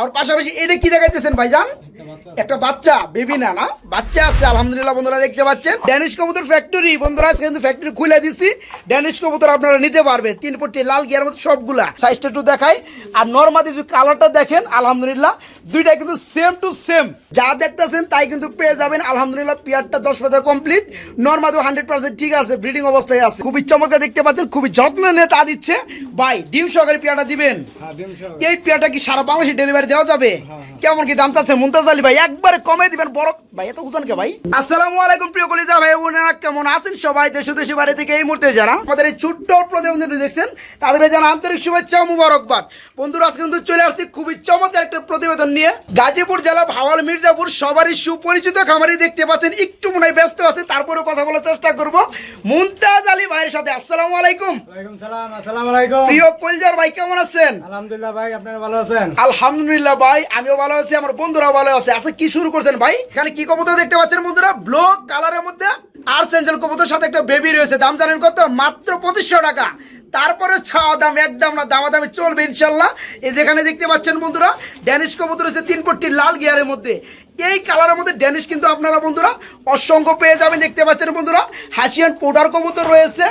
আর পাশাপাশি এটা কি দেখাইতেছেন ভাইজান? একটা বাচ্চা বেবি না না? বাচ্চা আছে আলহামদুলিল্লাহ বন্ধুরা দেখতে পাচ্ছেন। ড্যানিশ কবুতর ফ্যাক্টরি বন্ধুরা আজকে কিন্তু ফ্যাক্টরি খুলে দিছি। ড্যানিশ কবুতর আপনারা নিতে পারবে তিন পট্টি লাল গিয়ার মতো সবগুলা। সাইজটা একটু দেখাই। আর নর্মাদি যদি কালারটা দেখেন আলহামদুলিল্লাহ দুইটা কিন্তু সেম টু সেম যা দেখতেছেন তাই কিন্তু পেয়ে যাবেন। আলহামদুলিল্লাহ পিয়ারটা দশ পাতা কমপ্লিট নর্মাদি হান্ড্রেড পার্সেন্ট ঠিক আছে ব্রিডিং অবস্থায় আছে। খুবই চমৎকার দেখতে পাচ্ছেন খুবই যত্ন নিয়ে তা দিচ্ছে। ভাই ডিম সহকারে পিয়াটা দিবেন? এই পেয়াটা কি সারা বাংলাদেশে ডেলিভারি দেওয়া যাবে? কেমন কি দাম চাচ্ছে মুমতাজ আলী ভাই একবারে কমে দিবেন বড় ভাই এত বুঝান কে ভাই? আসসালামু আলাইকুম প্রিয় কলিজা ভাই বোনেরা কেমন আছেন সবাই? দেশ দেশে বাইরে থেকে এই মুহূর্তে যারা আমাদের এই ছোট্ট প্রতিবন্ধী দেখছেন তাদের জানা আন্তরিক শুভেচ্ছা ও মুবারকবাদ। বন্ধুরা আজকে কিন্তু চলে আসছি খুবই চমৎকার একটা প্রতিবেদন নিয়ে। গাজীপুর জেলা ভাওয়াল মির্জাপুর সবারই সুপরিচিত খামারি দেখতে পাচ্ছেন একটু মনে হয় ব্যস্ত আছে তারপরেও কথা বলার চেষ্টা করব। মুমতাজ আলী ভাইয়ের সাথে আসসালামু আলাইকুম। ওয়ালাইকুম সালাম আসসালামু আলাইকুম। প্রিয় কলজার ভাই কেমন আছেন? আলহামদুলিল্লাহ ভাই আপনারা ভালো আছেন? আলহামদুলিল্লাহ ভাই আমিও ভালো আছি আমার বন্ধুরাও ভালো আছে। আচ্ছা কি শুরু করছেন ভাই? এখানে কি কবুতর দেখতে পাচ্ছেন বন্ধুরা? ব্লু কালারের মধ্যে আর সেঞ্জেল কবুতর সাথে একটা বেবি রয়েছে। দাম জানেন কত? মাত্র পঁচিশশো টাকা। তারপরে ছাওয়া দাম একদম না, দামাদামি চলবে ইনশাল্লাহ। এই যেখানে দেখতে পাচ্ছেন বন্ধুরা ড্যানিশ কবুতর রয়েছে তিন পট্টি লাল গিয়ারের মধ্যে। এই কালারের মধ্যে ড্যানিশ কিন্তু আপনারা বন্ধুরা অসংখ্য পেয়ে যাবেন দেখতে পাচ্ছেন বন্ধুরা। হাসিয়ান পোডার কবুতর রয়েছে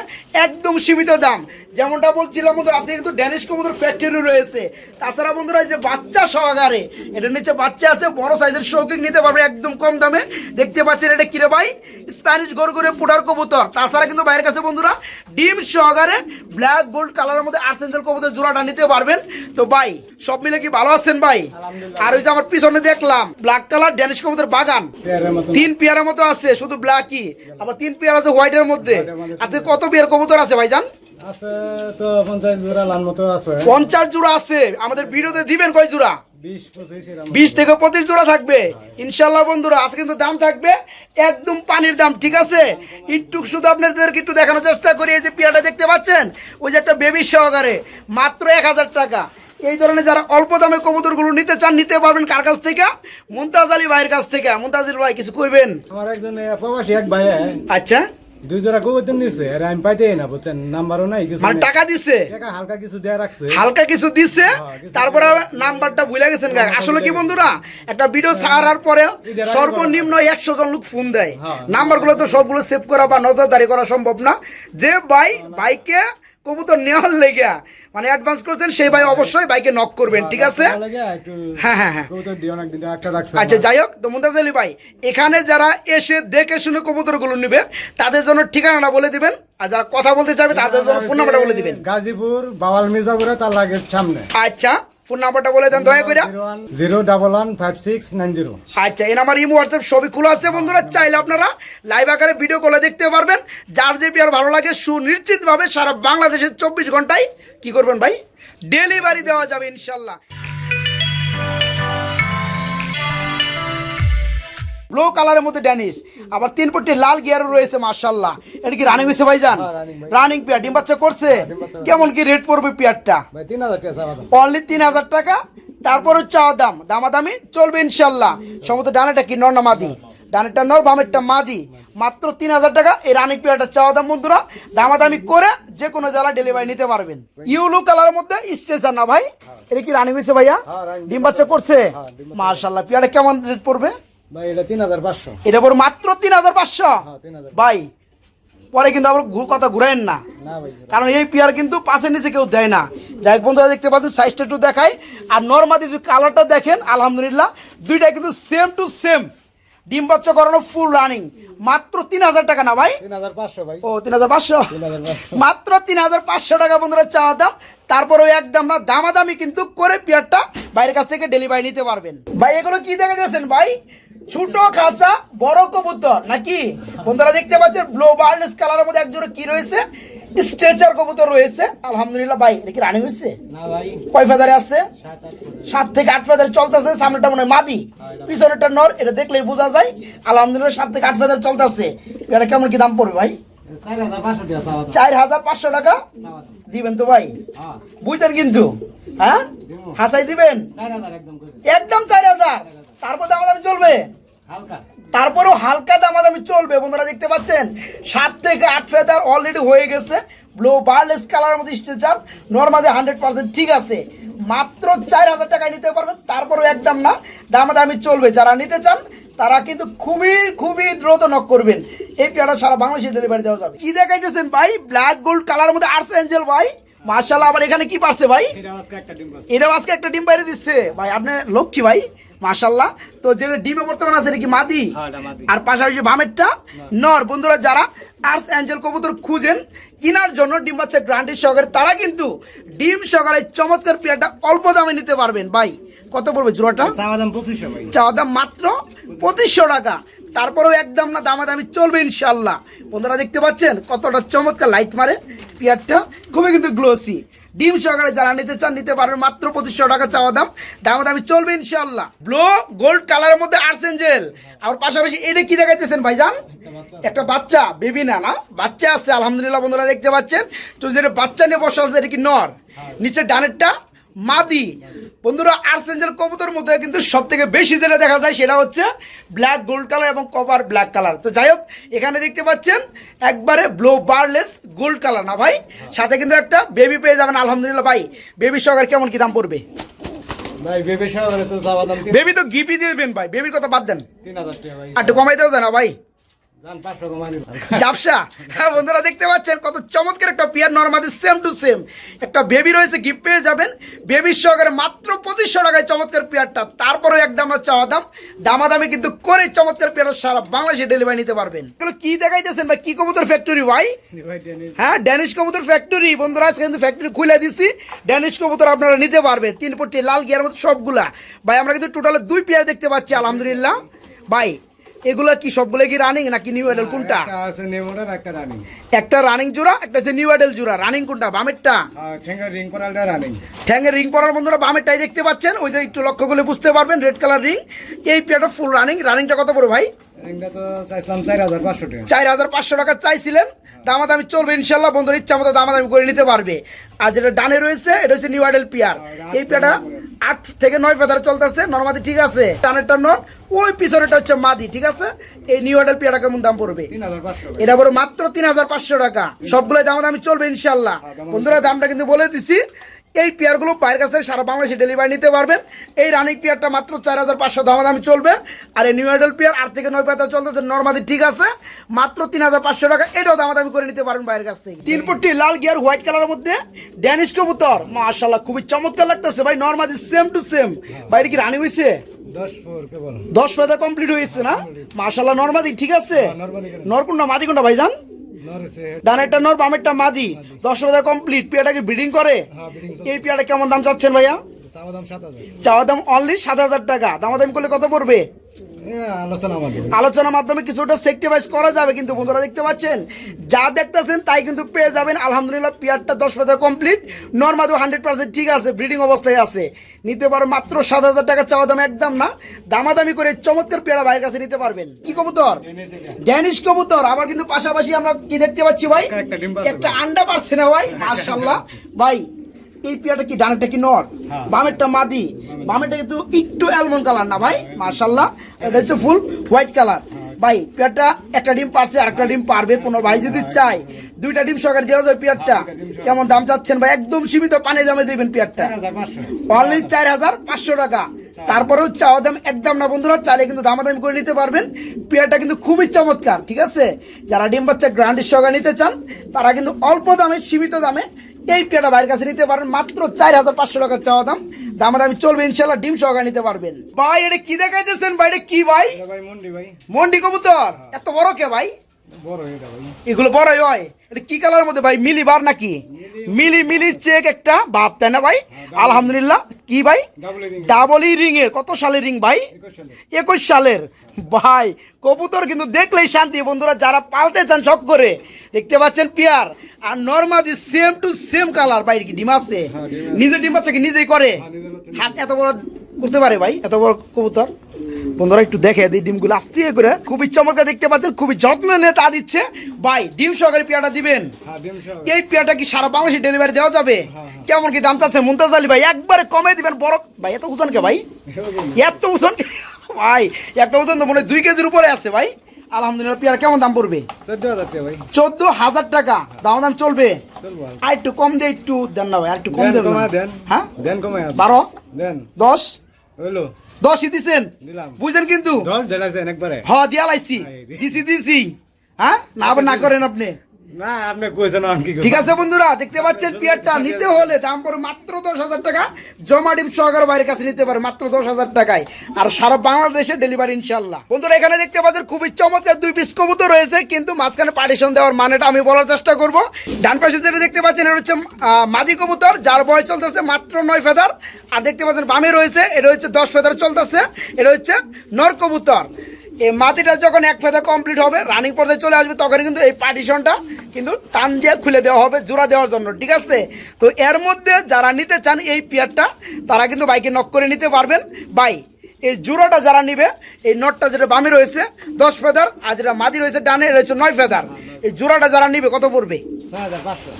একদম সীমিত দাম। যেমনটা বলছিলাম বন্ধুরা আজকে কিন্তু ড্যানিশ কবুতর ফ্যাক্টরি রয়েছে। তাছাড়া বন্ধুরা এই যে বাচ্চা সহকারে এটার নিচে বাচ্চা আছে বড় সাইজের শৌকিক নিতে পারবে একদম কম দামে। দেখতে পাচ্ছেন এটা কিরে ভাই? স্প্যানিশ গরগরে পোডার কবুতর। তাছাড়া কিন্তু বাইরের কাছে বন্ধুরা ডিম সহকারে ব্ল্যাক গোল্ড কালারের মধ্যে আর্সেন্সেল কবুতর জোড়াটা নিতে পারবেন। তো ভাই সব মিলে কি ভালো আছেন ভাই? আর ওই যে আমার পিছনে দেখলাম ব্ল্যাক কালার ড্যানিশ কবুতর বাগান। তিন পেয়ারের মতো আছে শুধু ব্ল্যাকই। আবার তিন পেয়ার আছে হোয়াইটের মধ্যে। আজকে কত পেয়ার কবুতর আছে ভাইজান? পঞ্চাশ জোড়া আছে। পঞ্চাশ জোড়া আছে। আমাদের ভিডিওতে দিবেন কয় জোড়া? বিশ পঁচিশ এরকম। বিশ থেকে পঁচিশ জোড়া থাকবে। ইনশাল্লাহ বন্ধুরা আজকে কিন্তু দাম থাকবে একদম পানির দাম ঠিক আছে? একটু শুধু আপনাদেরকে একটু দেখানোর চেষ্টা করি এই যে পিয়াটা দেখতে পাচ্ছেন? ওই যে একটা বেবি সহকারে মাত্র এক হাজার টাকা। এই ধরনের যারা অল্প দামে কবুতরগুলো নিতে চান নিতে পারবেন কার কাছ থেকে? মুমতাজ আলী ভাইয়ের কাছ থেকে। মুমতাজ আলী ভাই কিছু কইবেন? আমার একজন প্রবাসী এক ভাই আচ্ছা। দুই জোড়া কবুতর দিছে আর আমি পাইতেই না বুঝছেন? নাম্বারও নাই কিছু মানে টাকা দিছে? টাকা হালকা কিছু দেয়া রাখছে। হালকা কিছু দিচ্ছে হ্যাঁ, তারপরে নাম্বারটা ভুলে গেছেন কাকা। আসলে কি বন্ধুরা? একটা ভিডিও ছাড়ার পরে সর্বনিম্ন একশো জন লোক ফোন দেয়। হ্যাঁ। নাম্বারগুলো তো সবগুলো সেভ করা বা নজরদারি করা সম্ভব না। যে ভাই বাইকে কবুতর নেওয়ার লেগে মানে অ্যাডভান্স করছেন সেই ভাই অবশ্যই বাইকে নক করবেন ঠিক আছে? হ্যাঁ, হ্যাঁ, হ্যাঁ। আচ্ছা যাই হোক তো মুন্দাজ আলী ভাই এখানে যারা এসে দেখে শুনে কবুতরগুলো নেবে তাদের জন্য ঠিকানাটা বলে দিবেন আর যারা কথা বলতে চাইবে তাদের জন্য ফোন নাম্বারটা বলে দিবেন। গাজীপুর বাওয়াল মির্জাপুরে তার লাগে সামনে। আচ্ছা। ফোন নাম্বারটা বলে দেন দয়া করে zero double one five six nine zero. আচ্ছা এই নাম্বার ইমো হোয়াটসঅ্যাপ সবই খোলা আছে। বন্ধুরা চাইলে আপনারা লাইভ আকারে ভিডিও কলে দেখতে পারবেন। যার যে পেয়ার ভালো লাগে সুনিশ্চিতভাবে সারা বাংলাদেশের চব্বিশ ঘন্টায় কি করবেন ভাই? ডেলিভারি দেওয়া যাবে ইনশাল্লাহ। ব্লু কালারের মধ্যে ড্যানিশ। আবার তিন পট্টি লাল গিয়ারও রয়েছে মার্শাল্লাহ এটা কি রানিং হয়েছে ভাইজান? হ্যাঁ। রানিং পেয়ার ডিম বাচ্চা করছে? কেমন কি রেট পড়বে পেয়ারটা। অনলি তিন হাজার টাকা তারপরে চাওয়া দাম। দামাদামি চলবে ইনশাল্লাহ সমস্ত ডানাটা কি নর না মাদি? ডানেরটা নর বামেরটা মাদি। মাত্র তিন হাজার টাকা এই রানিং পেয়ারটা চাওয়া দাম বন্ধুরা। দামাদামি করে যে কোনো জেলা ডেলিভারি নিতে পারবেন। ইউলু কালারের মধ্যে স্ট্রেচার না ভাই? এটা কি রানিং হয়েছে ভাইয়া? হ্যাঁ, ডিম বাচ্চা করছে? হ্যাঁ। মার্শাল্লাহ পেয়ারটা কেমন রেট পড়বে? ভাই এটা তিন হাজার পাঁচশো। এটা পড়বে মাত্র তিন হাজার পাঁচশো? হ্যাঁ তিন হাজার ভাই পরে কিন্তু আবার কথা ঘুরাইন না। কারণ এই পেয়ার কিন্তু পাশের নিচে কেউ দেয় না। যাই হোক বন্ধুরা দেখতে পাচ্ছেন সাইজটা একটু দেখাই। আর নর্মালি যদি কালারটা দেখেন আলহামদুলিল্লাহ দুইটা কিন্তু সেম টু সেম ডিম বাচ্চা করানো ফুল রানিং মাত্র তিন হাজার টাকা না ভাই? পাঁচশো ভাই। ও পাঁচশো? তিন হাজার পাঁচশো। মাত্র তিন হাজার পাঁচশো টাকা বন্ধুরা চাওয়া দাম। তারপরে একদম না দামাদামি কিন্তু করে পেয়ারটা বাইরের কাছ থেকে ডেলিভারি নিতে পারবেন। ভাই এগুলো কি দেখে দিয়েছেন ভাই? ছোট খাঁচা বড় কবুতর নাকি? বন্ধুরা দেখতে পাচ্ছেন ব্লো বার্নেস কালারের মধ্যে একজোড়া কি রয়েছে? স্ট্রেচার কবুতর রয়েছে। আলহামদুলিল্লাহ ভাই এটা কি রানিং হয়েছে? না ভাই। কয় ফেদারে আছে? সাত থেকে আট ফেদারে চলতেছে সামনেটা মনে হয় মাদি। পিছনেরটা নর এটা দেখলেই বোঝা যায়। আলহামদুলিল্লাহ সাত থেকে আট ফেদার চলতেছে। এটা কেমন কি দাম পড়বে ভাই? চার হাজার পাঁচশো টাকা দাম। দাম। দিবেন তো ভাই? হ্যাঁ, বুঝতেন কিন্তু? হ্যাঁ। হাসাই দিবেন? একদম চার হাজার। তারপর দামাদামি চলবে। তারপরেও হালকা দামাদামি চলবে বন্ধুরা দেখতে পাচ্ছেন? সাত থেকে আট ফেদার অলরেডি হয়ে গেছে। ব্লো বার্লেস কালারের মধ্যে স্ট্রেচার নর্মালি হান্ড্রেড পার্সেন্ট ঠিক আছে। মাত্র চার হাজার টাকায় নিতে পারবেন তারপরেও একদম না দামাদামি চলবে। যারা নিতে চান তারা কিন্তু খুবই খুবই দ্রুত নক করবেন। এই পেয়ারা সারা বাংলাদেশে ডেলিভারি দেওয়া যাবে। কি দেখাইতেছেন ভাই? ব্ল্যাক গোল্ড কালার মধ্যে আর্টস এঞ্জেল ভাই। মার্শাল আবার এখানে কি পারছে ভাই? এটা আজকে একটা ডিম পাচ্ছে এটাও আজকে একটা ডিম বাইরে দিচ্ছে। ভাই আপনি লক্ষ্মী ভাই। মাশাল্লাহ তো যে ডিমে বর্তমান আছে এটা কি মাদি? হ্যাঁ। আর পাশাপাশি বামেরটা নর। বন্ধুরা যারা আর্টস অ্যাঞ্জেল কবুতর খুঁজেন কেনার জন্য ডিম বাচ্চা গ্রান্টি সহকারে তারা কিন্তু ডিম সহকারে চমৎকার পেয়ারটা অল্প দামে নিতে পারবেন। ভাই কত পড়বে জোড়াটা? চাওয়া দাম চাওয়া দাম মাত্র পঁচিশশো টাকা। তারপরেও একদম না দামাদামি চলবে ইনশাল্লাহ বন্ধুরা দেখতে পাচ্ছেন কতটা চমৎকার লাইট মারে পেয়ারটা। খুবই কিন্তু গ্লোসি ডিম সহকারে যারা নিতে চান, নিতে পারবেন মাত্র পঁচিশশো টাকা চাওয়া দাম। দামে দামি চলবে ইনশাল্লাহ ব্লু, গোল্ড কালারের মধ্যে আর্সেঞ্জেল। আর পাশাপাশি এটা কি দেখাইতেছেন ভাইজান? একটা বাচ্চা, বেবি না না? বাচ্চা আছে, আলহামদুলিল্লাহ বন্ধুরা দেখতে পাচ্ছেন। তো যেটা বাচ্চা নিয়ে বসে আছে, এটা কি নর? নিচে ডানেরটা মাদি। বন্ধুরা আর্সেঞ্জেল কবুতর মধ্যে কিন্তু সব থেকে বেশি যেটা দেখা যায় সেটা হচ্ছে ব্ল্যাক গোল্ড কালার এবং কপার ব্ল্যাক কালার তো যাই হোক এখানে দেখতে পাচ্ছেন একবারে ব্লো বারলেস গোল্ড কালার না ভাই? সাথে কিন্তু একটা বেবি পেয়ে যাবেন আলহামদুলিল্লাহ ভাই। বেবি সহকারে কেমন কি দাম পড়বে? ভাই বেবি তো চাওয়া দিয়ে দেবেন ভাই। বেবির কথা বাদ দেন। আর একটু কমাই দেওয়া যায় না ভাই? জাপসা হ্যাঁ বন্ধুরা দেখতে পাচ্ছেন কত চমৎকার একটা পিয়ার নর্মাদি সেম টু সেম একটা বেবি রয়েছে গিফট পেয়ে যাবেন। বেবির সহকারে মাত্র পঁচিশশো টাকায় চমৎকার পেয়ারটা। তারপরে একদম চাওয়া দাম দামাদামি কিন্তু করে চমৎকার পেয়ার সারা বাংলাদেশে ডেলিভারি নিতে পারবেন। এগুলো কি দেখাইতেছেন ভাই? কি কবুতর ফ্যাক্টরি ভাই? হ্যাঁ ড্যানিশ কবুতর ফ্যাক্টরি বন্ধুরা আজকে কিন্তু ফ্যাক্টরি খুলে দিছি। ড্যানিশ কবুতর আপনারা নিতে পারবেন। তিন পট্টি লাল গিয়ার মতো সবগুলা। ভাই আমরা কিন্তু টোটালে দুই পেয়ার দেখতে পাচ্ছি আলহামদুলিল্লাহ। ভাই এগুলা কি সবগুলো কি রানিং নাকি নিউ এডেল কোনটা? একটা আছে নেমোটার একটা রানিং একটা রানিং জোড়া একটা হচ্ছে নিউ এডেল জোড়া। রানিং কোনটা? বামেরটা? আর ঠেঙ্গার রিং করালটা রানিং ঠ্যাঙ্গের রিং পরার বন্ধুরা বামেরটাই দেখতে পাচ্ছেন। ওই যে একটু লক্ষ্য করলে বুঝতে পারবেন রেড কালার রিং এই পেয়ারটা ফুল রানিং রানিংটা কত বড় ভাই? রিংটা তো চাইছিলাম চার হাজার পাঁচশো টাকা। চার হাজার পাঁচশো টাকা চাইছিলেন। দামাদামি চলবে ইনশাল্লাহ। বন্ধুর ইচ্ছা মতো দামাদামি করে নিতে পারবে। আর যেটা ডানে রয়েছে এটা হচ্ছে নিউ আইডেল পিয়ার এই পেয়ারটা আট থেকে নয় ফেদার চলতেছে। নর্মাদি ঠিক আছে। টানেরটা নট। ওই পিছনেটা হচ্ছে মাদি ঠিক আছে? এই নিউ অর্ডার পেয়ারা কেমন দাম পড়বে? এটা পড়বে মাত্র তিন হাজার পাঁচশো টাকা। সবগুলো দাম দামি চলবে ইনশাল্লাহ বন্ধুরা দামটা কিন্তু বলে দিছি। এই পেয়ারগুলো বাইরের কাছ সারা বাংলাদেশে ডেলিভারি নিতে পারবেন। এই রানিং পেয়ারটা মাত্র চার হাজার পাঁচশো দাম দামি চলবে। আর এই নিউ আইডল পেয়ার আট থেকে নয় পেয়ার চলতেছে নর্মাদি ঠিক আছে। মাত্র তিন হাজার পাঁচশো টাকা এটাও দাম দামি করে নিতে পারবেন বাইরের কাছ থেকে। তিন পট্টি লাল গিয়ার হোয়াইট কালারের মধ্যে ড্যানিশ কবুতর। মাশাল্লাহ খুবই চমৎকার লাগতেছে ভাই নর্মাদি সেম টু সেম বাইরে কি রানি হয়েছে দশ ফেদা কমপ্লিট হয়েছে না? মাশাল্লাহ নর্মাদি ঠিক আছে। নর্মাদি নরকুন্ডা মাদি কোনটা ভাইজান? ডানেরটা নর বামেরটা মাদি। দশ হাজার কমপ্লিট পেয়াটা কি ব্রিডিং করে? এই পেয়াটা কেমন দাম চাচ্ছেন ভাইয়া? চাওয়া দাম অনলি সাত হাজার টাকা। দামাদামি করলে কত পড়বে? আলোচনার মাধ্যমে কিছুটা সেক্টিভাইজ করা যাবে কিন্তু বন্ধুরা দেখতে পাচ্ছেন। যা দেখতেছেন তাই কিন্তু পেয়ে যাবেন। আলহামদুলিল্লাহ পেয়ারটা দশ হাজার কমপ্লিট নর্মাদও হান্ড্রেড পার্সেন্ট ঠিক আছে ব্রিডিং অবস্থায় আছে। নিতে পারো মাত্র সাত হাজার টাকা চাওয়া দাম একদম না। দামাদামি করে চমৎকার পেয়ারা ভাইয়ের কাছে নিতে পারবেন। কি কবুতর? ড্যানিশ কবুতর। আবার কিন্তু পাশাপাশি আমরা কি দেখতে পাচ্ছি ভাই? একটা আন্ডা পারছে না ভাই মাশাল্লাহ ভাই এই পেয়ারটা কি ডানেরটা কি নর? হ্যাঁ। বামেরটা মাদি। বামেরটা কিন্তু একটু অ্যালমন্ড কালার না ভাই মাশাল্লাহ এটা হচ্ছে ফুল হোয়াইট কালার ভাই পেয়ারটা একটা ডিম পারছে আর একটা ডিম পারবে। কোনো ভাই যদি চায় দুইটা ডিম সহকারে দেওয়া যায় পেয়ারটা। কেমন দাম চাচ্ছেন ভাই? একদম সীমিত পানি দামে দেবেন পেয়ারটা। অনলি চার হাজার পাঁচশো টাকা। তারপরেও চাওয়া দাম একদম না বন্ধুরা চাইলে কিন্তু দামাদামি করে নিতে পারবেন। পেয়ারটা কিন্তু খুবই চমৎকার ঠিক আছে? যারা ডিম বাচ্চা গ্রান্ডের সঙ্গে নিতে চান তারা কিন্তু অল্প দামে সীমিত দামে এই পেটা ভাইয়ের কাছে নিতে পারেন মাত্র চার হাজার পাঁচশো টাকা চাওয়া দাম। দামি চলবে ইনশাল্লাহ ডিম সহকারে নিতে পারবেন। ভাই এটা কি দেখাইতেছেন ভাই? এটা কি ভাই? মন্ডি ভাই। মন্ডি কবুতর। এত বড় কে ভাই? বড় এগুলো বড়ই হয়। এটা কি কালারের মধ্যে ভাই? মিলি বার নাকি? মিলি মিলি চেক একটা। বাপ তাই না ভাই? আলহামদুলিল্লাহ। কি ভাই? ডাবল রিং ই রিং এর। কত সালের রিং ভাই? একুশ সালের। ভাই কবুতর কিন্তু দেখলেই শান্তি। বন্ধুরা যারা পালতে চান শখ করে দেখতে পাচ্ছেন পিয়ার। আর নর্মাদি সেম টু সেম কালার ভাই কি ডিম আছে? হ্যাঁ, ডিম আছে। নিজে ডিম কি নিজেই করে? হ্যাঁ, হাত এত বড় করতে পারে ভাই? এত বড় কবুতর? বন্ধুরা একটু দেখে দিই ডিমগুলো। আস্তে করে। খুবই চমৎকার দেখতে পাচ্ছেন। খুবই যত্ন নিয়ে তা দিচ্ছে। ভাই ডিম সহকারে পেয়াটা দিবেন? হ্যাঁ এই পেয়াটা কি সারা বাংলাদেশে ডেলিভারি দেওয়া যাবে? কেমন কি দাম চাচ্ছে মুমতাজ আলী ভাই একবারে কমে দিবেন বড় ভাই এত ওজন কে ভাই? এত ওজন ভাই একটা ওজন তো মনে দুই কেজির উপরে আছে ভাই। আলহামদুলিল্লাহ পেয়ারা কেমন দাম পড়বে? চোদ্দ হাজার টাকা দাম দাম চলবে? আর। একটু কম দিয়ে একটু দেন না ভাই আর একটু কম দেন হ্যাঁ? বারো? দেন। দশ? হইল। দশই দিছেন? বুঝলেন কিন্তু? হ দিয়া লাইছি। দিছি দিছি। হ্যাঁ? না আবার না করেন আপনি। খুবই চমৎকার দুই কবুতর রয়েছে, কিন্তু মাঝখানে দেওয়ার মানেটা আমি বলার চেষ্টা করব। ডান দেখতে পাচ্ছেন হচ্ছে মাদি কবুতর, যার বয়স চলতেছে মাত্র নয় ফেদার। আর দেখতে পাচ্ছেন বামে রয়েছে, এটা হচ্ছে দশ ফেদার চলতেছে, এটা হচ্ছে নর কবুতর। এই মাটিটা যখন এক ফেদা কমপ্লিট হবে রানিং পর্যায়ে চলে আসবে তখন কিন্তু এই পার্টিশনটা কিন্তু টান দিয়ে খুলে দেওয়া হবে, জোড়া দেওয়ার জন্য, ঠিক আছে? তো এর মধ্যে যারা নিতে চান এই পেয়ারটা, তারা কিন্তু বাইকে নক করে নিতে পারবেন। বাই এই জোড়াটা যারা নিবে এই নটটা যেটা বামে রয়েছে দশ ফেদার আর যেটা মাদি রয়েছে ডানে রয়েছে নয় ফেদার। এই জোড়াটা যারা নিবে কত পড়বে?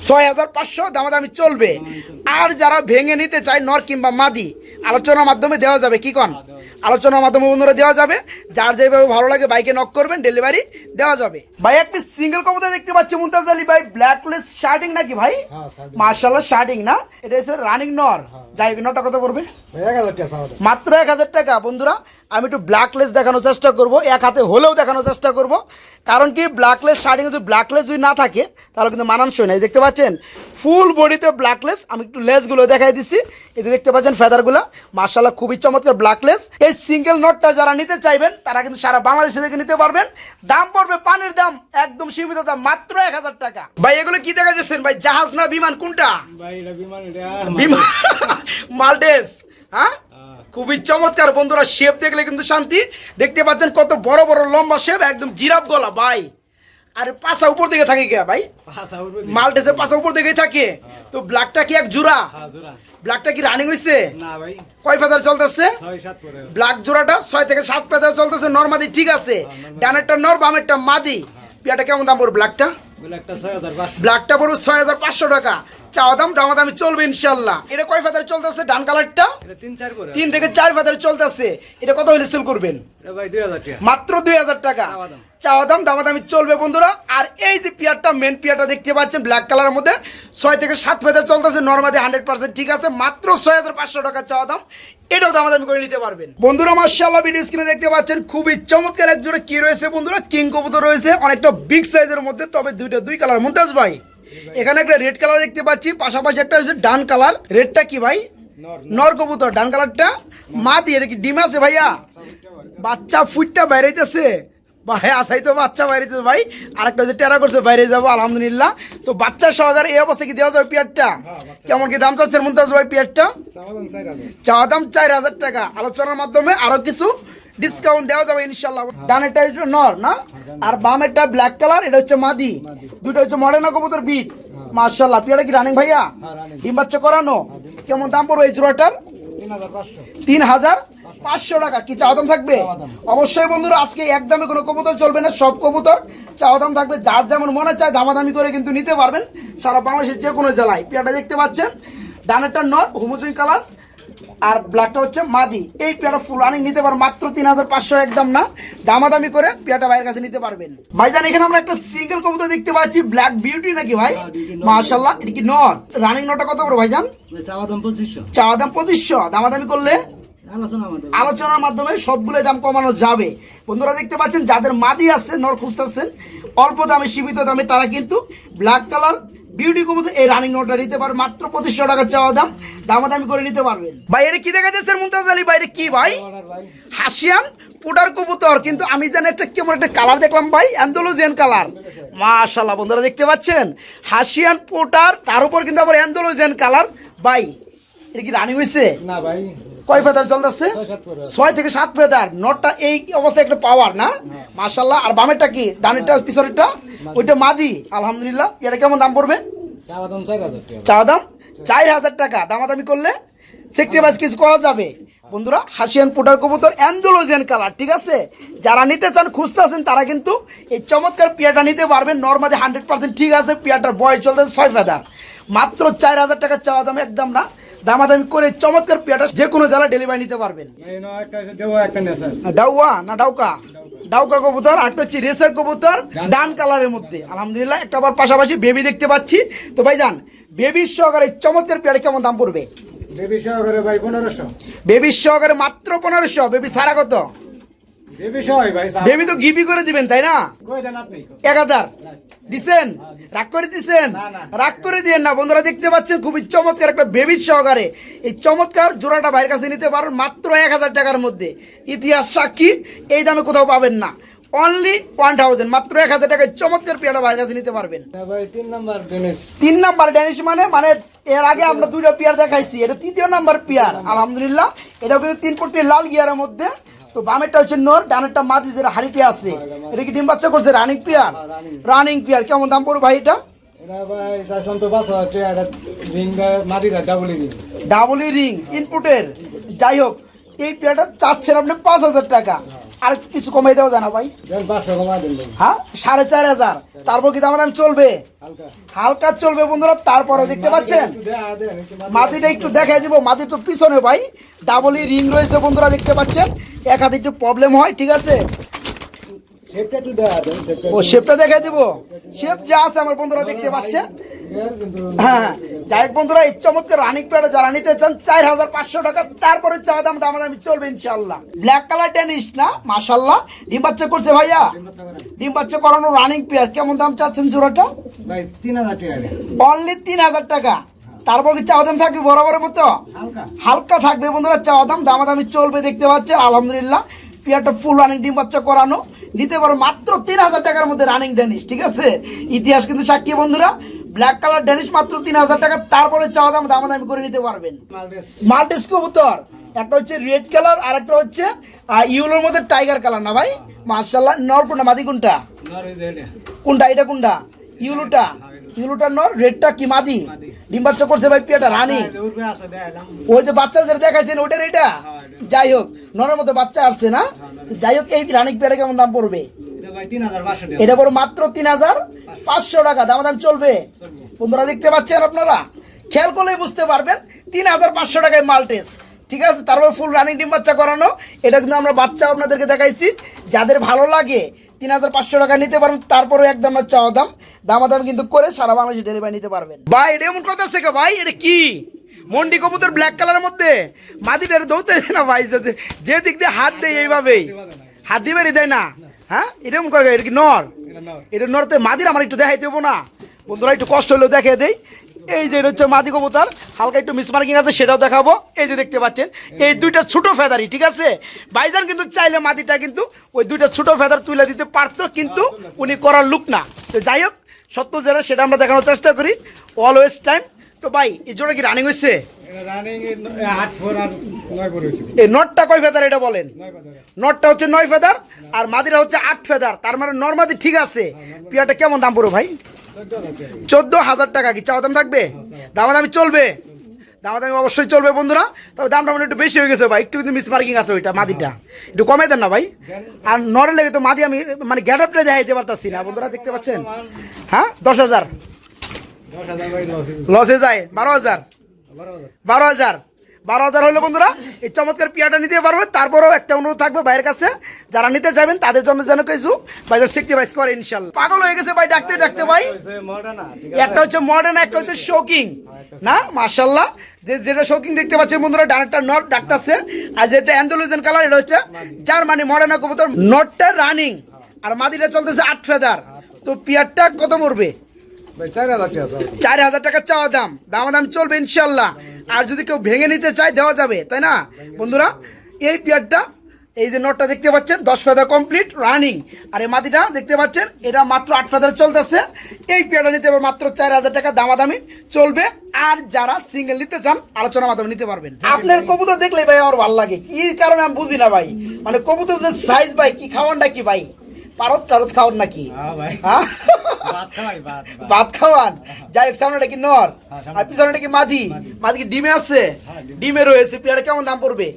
ছয় হাজার পাঁচশো। দামাদামি চলবে। আর যারা ভেঙে নিতে চায় নর কিংবা মাদি আলোচনার মাধ্যমে দেওয়া যাবে। কি কন? আলোচনার মাধ্যমে বন্ধুরা দেওয়া যাবে। যার যেভাবে ভালো লাগে বাইকে নক করবেন ডেলিভারি দেওয়া যাবে। ভাই একটি সিঙ্গেল কবুতর দেখতে পাচ্ছি মুমতাজ আলী ভাই ব্ল্যাকলেস শার্টিং নাকি ভাই? হ্যাঁ। মার্শাল্লাহ শার্টিং না? এটা হচ্ছে রানিং নর। যাই নরটা কত পড়বে? মাত্র এক হাজার টাকা। বন্ধুরা আমি একটু ব্ল্যাকলেস দেখানোর চেষ্টা করব এক হাতে হলেও দেখানোর চেষ্টা করব। কারণ কি ব্ল্যাকলেস শাড়ি যদি ব্ল্যাকলেস যদি না থাকে তাহলে কিন্তু মানানসই নাই দেখতে পাচ্ছেন ফুল বডিতে ব্ল্যাকলেস আমি একটু লেসগুলো দেখাই দিচ্ছি। এই যে দেখতে পাচ্ছেন ফেদারগুলো মার্শাল্লাহ খুবই চমৎকার ব্ল্যাকলেস এই সিঙ্গেল নোটটা যারা নিতে চাইবেন তারা কিন্তু সারা বাংলাদেশে থেকে নিতে পারবেন। দাম পড়বে পানির দাম একদম সীমিত দাম মাত্র এক হাজার টাকা। ভাই এগুলো কি দেখা যাচ্ছেন ভাই জাহাজ না বিমান? কোনটা? বিমান হ্যাঁ হ্যাঁ। খুবই চমৎকার। বন্ধুরা শেপ দেখলে কিন্তু শান্তি। দেখতে পাচ্ছেন কত বড় বড় লম্বা শেপ একদম জিরাফ গলা ভাই। আরে পাশা উপর দিকে থাকে কে ভাই? উপরে পাশা উপর দিকেই থাকে। তো ব্ল্যাকটা কি এক জোড়া? হ্যাঁ, ব্ল্যাকটা কি রানিং হইছে? না ভাই। কয় ফেদার চলতেছে? ব্ল্যাক জোড়াটা ছয় থেকে সাত ফেদার চলতেছে। নর্মাদি ঠিক আছে। ডানেরটা নর বামেরটা মাদি। পিয়াটা কেমন দাম পড়বে ব্ল্যাকটা ব্ল্যাকটা পড়বে ছয় হাজার পাঁচশো টাকা। চাওয়া দাম দামা দামি চলবে ইনশাল্লাহ। এটা কয় ফেদার চলতেছে? ডান কালারটা তিন থেকে চার ফেদার চলতেছে। এটা কত হলে সেল করবেন? মাত্র দুই হাজার টাকা। চাওয়া দাম। দামাদামি চলবে বন্ধুরা। আর এই যে পিয়ারটা মেন পিয়ারটা দেখতে পাচ্ছেন ব্ল্যাক কালারের মধ্যে ছয় থেকে সাত ফেদার চলতেছে নর্মালি হান্ড্রেড পার্সেন্ট ঠিক আছে, মাত্র ছয় হাজার পাঁচশো টাকা চাওয়া দাম, এটাও দামাদামি করে নিতে পারবেন। বন্ধুরা মার্শাল্লাহ ভিডিও স্ক্রিনে দেখতে পাচ্ছেন, খুবই চমৎকার এক জোড়া কি রয়েছে বন্ধুরা? কিং কবুতর রয়েছে, অনেকটা বিগ সাইজের মধ্যে, তবে দুইটা দুই কালার মুমতাজ ভাই। এখানে একটা রেড কালার দেখতে পাচ্ছি, পাশাপাশি একটা হচ্ছে ডান কালার রেডটা কি ভাই? নর কবুতর, ডান কালারটা মা দিয়ে কি ডিম আছে ভাইয়া? বাচ্চা ফুটটা বাইরেতেছে ভাই আসাই তো বাচ্চা বাইরেতেছে ভাই। আরেকটা যে টেরা করছে বাইরে যাব আলহামদুলিল্লাহ। তো বাচ্চা সহকারে এই অবস্থা কি দেওয়া যাবে পিয়ারটা কেমন কি দাম চাচ্ছেন মুমতাজ ভাই পিয়ারটা চাওয়া দাম চার হাজার। টাকা। আলোচনার মাধ্যমে আরও কিছু ডিসকাউন্ট দেওয়া যাবে ইনশাল্লাহ ডানেরটা হচ্ছে নর না? আর বামেরটা ব্ল্যাক কালার এটা হচ্ছে মাদি। দুটো হচ্ছে মডার্না কবুতর বিট মার্শাল্লাহ পিয়ারটা কি রানিং ভাইয়া? হ্যাঁ। ডিম বাচ্চা করানো? কেমন দাম পড়বে এই জোড়াটার? তিন হাজার পাঁচশো। টাকা। কি চাওয়া দাম থাকবে? অবশ্যই বন্ধুরা আজকে একদমে কোনো কবুতর চলবে না সব কবুতর চাওয়া দাম থাকবে। যার যেমন মনে চায় দামাদামি করে কিন্তু নিতে পারবেন। সারা বাংলাদেশের যে কোনো জেলায়। পেয়াটা দেখতে পাচ্ছেন ডানেরটা নর হুমুজুই কালার। আর ব্ল্যাকটা হচ্ছে মাদি। এই পেয়ারটা ফুল রানিং নিতে পারবেন মাত্র তিন হাজার পাঁচশো একদম না। দামাদামি করে পেয়ারটা ভাইয়ের কাছে নিতে পারবেন। ভাইজান এখানে আমরা একটা সিঙ্গেল কবুতর দেখতে পাচ্ছি ব্ল্যাক বিউটি নাকি ভাই? হ্যাঁ, মাশাল্লাহ এটা কি নর? রানিং নটা কত বড় ভাইজান? চাওয়া দাম পঁচিশশো। চাওয়া দাম পঁচিশশো। দামাদামি করলে আলোচনার মাধ্যমে। সবগুলো দাম কমানো যাবে। বন্ধুরা দেখতে পাচ্ছেন যাদের মাদি আছে নর খুঁজতেছেন অল্প দামে সীমিত দামে তারা কিন্তু ব্ল্যাক কালার বিউটি কবুতর এই রানিং নোটটা নিতে পারবে মাত্র পঁচিশশো টাকার চাওয়া দাম দামাদামি করে নিতে পারবেন। ভাই এটা কি দেখা যাচ্ছে মুমতাজ আলী? ভাই এটা কি ভাই? হাসিয়ান পুটার কবুতর কিন্তু আমি যেন একটা কেমন একটা কালার দেখলাম ভাই অ্যান্ডোলোজিয়ান কালার মাশাল্লাহ বন্ধুরা দেখতে পাচ্ছেন? হাসিয়ান পোটার তার উপর কিন্তু আবার অ্যান্ডোলোজিয়ান কালার ভাই এটা কি রানিং হয়েছে না ভাই। কয় ফেদার চলতেছে ছয় থেকে সাত ফেদার। নটটা এই অবস্থায় একটা পাওয়ার না? আর বামেরটা কি? ডানেরটা পিছনেরটা? ওইটা মাদি। আলহামদুলিল্লাহ। এটা কেমন দাম পড়বে? চা দাম চার হাজার টাকা। দামাদামি করলে কিছু করা যাবে। বন্ধুরা হাসিয়ান পুটার কবুতর অ্যান্ডোলোজিয়ান কালার ঠিক আছে? যারা নিতে চান খুঁজতে আছেন তারা কিন্তু এই চমৎকার পিয়াটা নিতে পারবেন। নর্মালি হান্ড্রেড পার্সেন্ট ঠিক আছে পিয়াটার বয়স চলতেছে ছয় ফেদার। মাত্র চার হাজার টাকা চাওয়া দাম একদম না। দামাদামি করে চমৎকার পেয়াটা যে কোনো জেলা ডেলিভারি নিতে পারবেন। ডাউয়া? না ডাউকা? ডাউকা কবুতর আরেকটা হচ্ছে রেসার কবুতর ডান কালারের মধ্যে। আলহামদুলিল্লাহ একটা আবার পাশাপাশি বেবি দেখতে পাচ্ছি। তো ভাই যান বেবির সহকারে চমৎকার পেয়ারে কেমন দাম পড়বে? বেবি সহকারে ভাই পনেরোশো। বেবির সহকারে মাত্র পনেরোশো। বেবি সারা কত? বেবি তো গিবি করে দিবেন তাই না? এক হাজার। দিচ্ছেন রাগ করে দিছেন? না, না। রাগ করে দিয়েন না বন্ধুরা দেখতে পাচ্ছেন খুবই চমৎকার একটা বেবির সহকারে। এই চমৎকার জোড়াটা ভাইয়ের কাছে নিতে পারেন মাত্র এক হাজার টাকার মধ্যে। ইতিহাস সাক্ষী এই দামে কোথাও পাবেন না। অনলি ওয়ান থাউজেন্ড মাত্র এক হাজার টাকায় চমৎকার পেয়ারা ভাইয়ের কাছে নিতে পারবেন। তিন নাম্বার ডেনিস ড্যানিশ মানে মানে এর আগে আমরা দুইটা পেয়ার দেখাইছি এটা তৃতীয় নাম্বার পেয়ার আলহামদুলিল্লাহ। এটা কিন্তু তিন পট্টি লাল গিয়ারের মধ্যে। তো বামেরটা হচ্ছে নোর ডানেরটা মাদি যেটা হারিতে আছে। এটা কি ডিম বাচ্চা করছে? রানিং পিয়ার রানিং পিয়ার কেমন দাম পড়বে ভাই এটা? ডাবল রিং ইনপুটের যাই হোক এই পেয়ারটা চাচ্ছেন আপনি পাঁচ হাজার টাকা। আর কিছু কমাই দেওয়া যায় না ভাই। হ্যাঁ? সাড়ে চার হাজার। তারপর কি দাম চলবে? হালকা। চলবে বন্ধুরা তারপরে দেখতে পাচ্ছেন? একটু মাটিটা একটু দেখাই দিব। মাটি তো পিছনে ভাই। ডাবলই রিং রয়েছে বন্ধুরা দেখতে পাচ্ছেন? এক হাতে একটু প্রবলেম হয় ঠিক আছে শেপটা একটু দেয়া দেন, শেপটা ও শেপটা দেখাই দিব। শেপ যা আছে আমার বন্ধুরা দেখতে কিন্তু হ্যাঁ হ্যাঁ। যাই বন্ধুরা এই চমৎকার রানিং প্যাডে যারা নিতে চান চার হাজার পাঁচশো টাকা তারপরে চাওয়া দাম দাম চলবে ইনশাল্লাহ ব্ল্যাক কালার টেনিস না ডিম বাচ্চা করছে ভাইয়া? ডিম বাচ্চা করানো। রানিং পেয়ার কেমন দাম চাচ্ছেন জোড়াটা? তিন হাজার টাকা অনলি তিন হাজার টাকা। তারপর কি চাওয়া দাম থাকবে বরাবরের মতো? হালকা। হালকা থাকবে বন্ধুরা চাওয়া দাম। দামাদামি চলবে দেখতে পাচ্ছেন আলহামদুলিল্লাহ। পেয়ারটা ফুল রানিং ডিম বাচ্চা করানো। নিতে পারো মাত্র তিন হাজার টাকার মধ্যে রানিং ড্যানিস ঠিক আছে? ইতিহাস কিন্তু সাক্ষী বন্ধুরা ব্ল্যাক কালার ড্যানিস মাত্র তিন হাজার টাকা তারপরে চাওয়া দাম দামাদামি করে নিতে পারবেন। মালটেস কবুতর একটা হচ্ছে রেড কালার আর একটা হচ্ছে ইউলোর মধ্যে টাইগার কালার না ভাই? মার্শাল্লাহ নর কোনটা? মাদি কোনটা কোনটা এটা কোনটা? ইউলোটা ইউলোটা নর রেডটা কি মাদি? ডিম বাচ্চা করছে ভাই রানিং। উপরে আছে দেখালাম ওই যে বাচ্চা যেটা দেখাইছেন ওটার এটা? যাই হোক নরের মতো বাচ্চা আসছে না? যাই হোক এই রানিক পেয়ারা কেমন দাম পড়বে? এটা পড়বে মাত্র তিন হাজার পাঁচশো টাকা দাম দাম চলবে। বন্ধুরা দেখতে পাচ্ছেন আপনারা? খেয়াল করলেই বুঝতে পারবেন তিন হাজার পাঁচশো টাকায় মাল্টেস ঠিক আছে? তারপর ফুল রানিং ডিম বাচ্চা করানো। এটা কিন্তু আমরা বাচ্চা আপনাদেরকে দেখাইছি। যাদের ভালো লাগে তিন হাজার পাঁচশো টাকা নিতে পারবেন তারপরে একদম না চাওয়া দাম। দামাদাম কিন্তু করে সারা বাংলাদেশে ডেলিভারি নিতে পারবেন। ভাই এটা এমন কথা শেখা ভাই এটা কি? মন্ডি কবুতর ব্ল্যাক কালারের মধ্যে? মাদিটা এটা দৌড়তে দেয় না ভাই যে- দিক দিয়ে হাত দেয় এইভাবেই। হাত দিয়ে বেরিয়ে দেয় না। হ্যাঁ? এরকম করে এটা কি নর? এটা এটা নরতে মাদির আমার একটু দেখাই দেবো না। বন্ধুরা একটু কষ্ট হলেও দেখে দেই। এই যে এটা হচ্ছে মাদি কবুতর হালকা একটু মিসমার্কিং আছে সেটাও দেখাবো। এই যে দেখতে পাচ্ছেন এই দুইটা ছোট ফেদারি ঠিক আছে? বাইজান কিন্তু চাইলে মাদিটা কিন্তু ওই দুইটা ছোট ফেদার তুলে দিতে পারতো কিন্তু উনি করার লুক না। তো যাই হোক সত্য যেটা সেটা আমরা দেখানোর চেষ্টা করি। অলওয়েজ টাইম তো ভাই এই জোড়া কি রানিং হয়েছে? এই নটটা কয় ফেদার এটা বলেন? নটটা হচ্ছে নয় ফেদার আর মাদিরা হচ্ছে আট ফেদার তার মানে নর্মাদি ঠিক আছে। পিয়াটা কেমন দাম পড়ো ভাই? চোদ্দ হাজার টাকা কি? চাওয়া দাম থাকবে? দামাদামি চলবে? দামাদামি অবশ্যই চলবে বন্ধুরা। তবে দামটা মানে একটু বেশি হয়ে গেছে ভাই। একটু কিন্তু মিস মার্কিং আছে ওইটা মাদিটা। একটু কমে দেন না ভাই। আর নরে লেগে তো মাদি আমি মানে গ্যাট আপটা দেখাইতে পারতাছি না। বন্ধুরা দেখতে পাচ্ছেন? হ্যাঁ? দশ হাজার। লসে যায়। বারো হাজার। বারো হাজার। বারো হাজার হলে বন্ধুরা, এই চমৎকার পিয়াটা নিতে পারবে। তারপরেও একটা অনুরোধ থাকবে ভাইয়ের কাছে, যারা নিতে চাইবেন তাদের জন্য যেন কিছু। ইনশাল্লাহ। পাগল হয়ে গেছে ভাই, ডাকতে ডাকতে ভাই। একটা হচ্ছে মডার্ন একটা হচ্ছে শোকিং না? মার্শাল্লাহ যে, যেটা শৌকিং দেখতে পাচ্ছেন বন্ধুরা, ডানেরটা নট ডাকতেছে। আর যেটা অ্যান্ডোলুজেন কালার এটা হচ্ছে জার্মানি মডার্ন কবুতর নটটা রানিং আর মাদিটা চলতেছে আট ফেদার তো পিয়ারটা কত পড়বে? চার হাজার টাকা চাওয়া দাম। দামাদাম চলবে ইনশাল্লাহ। আর যদি কেউ ভেঙে নিতে চায়, দেওয়া যাবে, তাই না? বন্ধুরা, এই পেয়ারটা, এই যে নোটটা দেখতে পাচ্ছেন, দশ ফেদার কমপ্লিট রানিং আর এই মাটিটা দেখতে পাচ্ছেন, এটা মাত্র আট ফেদার চলতেছে। এই পেয়ারটা নিতে পারবে মাত্র চার হাজার টাকা, দামাদামি চলবে। আর যারা সিঙ্গেল নিতে চান, আলোচনা মাধ্যমে নিতে পারবেন। আপনার কবুতর দেখলে ভাই, আমার ভালো লাগে। কি কারণে আমি বুঝি না ভাই? মানে কবুতর যে সাইজ ভাই, কি খাওয়ানটা কি ভাই? পারত টারত খাওয়ান নাকি? হ্যাঁ হ্যাঁ? ভাত খাওয়াই ভাত ভাত। ভাত খাওয়ান? যাই হোক সামনেটা কি নর? হ্যাঁ। আর পিছনেটা কি মাদি? মাদি। কি ডিমে আছে? হ্যাঁ, ডিমে। রয়েছে। পেয়ারা কেমন দাম পড়বে?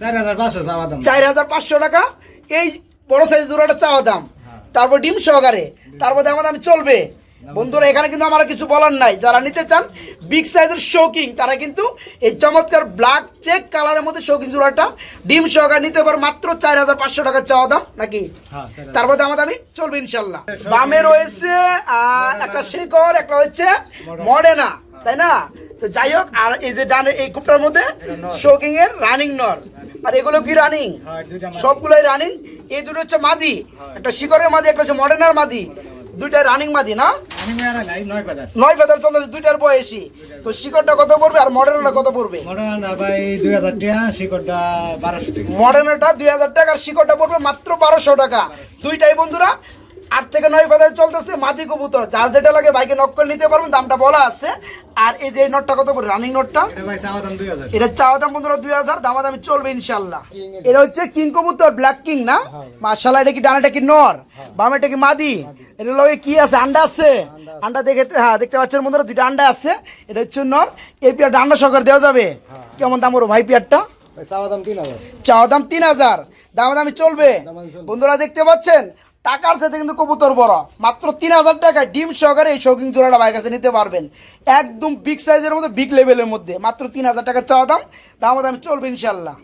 চার হাজার পাঁচশো চার হাজার পাঁচশো টাকা। এই বড় সাইজ জোড়াটা চাওয়া দাম। হ্যাঁ। তারপর ডিম সহকারে। তারপর দাম দাম চলবে। বন্ধুরা এখানে কিন্তু আমার কিছু বলার নাই। যারা নিতে চান বিগ সাইজের শৌকিং তারা কিন্তু এই চমৎকার ব্ল্যাক চেক কালারের মধ্যে শৌকিং জোড়াটা ডিম সহকারে নিতে পারো। মাত্র চার হাজার পাঁচশো টাকা চাওয়া দাম নাকি? হ্যাঁ তারপর দাম দামি চলবে ইনশাল্লাহ বামে রয়েছে একটা শিকড় একটা হচ্ছে মডেনা। তাই না? তো যাই হোক আর এই যে ডানে এই কুপটার মধ্যে শোকিং এর রানিং নর। আর এগুলো কি রানিং হ্যাঁ। সবগুলোই রানিং এই দুটো হচ্ছে মাদি। একটা শিকড়ের মাদি একটা হচ্ছে মডেনার মাদি। দুইটা রানিং মাদি না? নয় বাজার। নয় ফেদার চলতেছে দুইটার বয়সী। তো শিকড়টা কত পড়বে আর মডেলটা কত পড়বে? মডেলটা দুই হাজার টাকা শিকড়টা পড়বে মাত্র বারোশো টাকা। দুইটাই বন্ধুরা আট থেকে নয় বাজারে চলতেছে মাদি কবুতর। যার যেটা লাগে বাইকে নক করে নিতে পারবেন দামটা বলা আছে। আর এই যে নটটা কত করে? রানিং নটটা? এটা চাওয়া দাম দুই হাজার। দাম দামাদামি চলবে ইনশাল্লাহ এটা হচ্ছে কিং কবুতর ব্ল্যাক কিং না? মার্শাল্লাহ এটা কি ডানাটা কি নর? বামেটা কি মাদি? এটা লগে কি আছে? আন্ডা আছে। আন্ডা দেখে হ্যাঁ দেখতে পাচ্ছেন বন্ধুরা দুইটা আন্ডা আছে। এটা হচ্ছে নর। এই পিয়ারটা আন্ডা সহকারে দেওয়া যাবে? কেমন দাম ওর ভাই পিয়ারটা? চাওয়া দাম তিন হাজার। চাওয়া দাম তিন হাজার। দামা দামি চলবে। বন্ধুরা দেখতে পাচ্ছেন টাকার সাথে কিন্তু কবুতর বড়। মাত্র তিন হাজার টাকায় ডিম সহকারে এই শৌকিং জোড়াটা আমার কাছে নিতে পারবেন। একদম বিগ সাইজের মধ্যে বিগ লেভেলের মধ্যে। মাত্র তিন হাজার টাকা চাওয়া দাম। দামাদামি চলবে ইনশাল্লাহ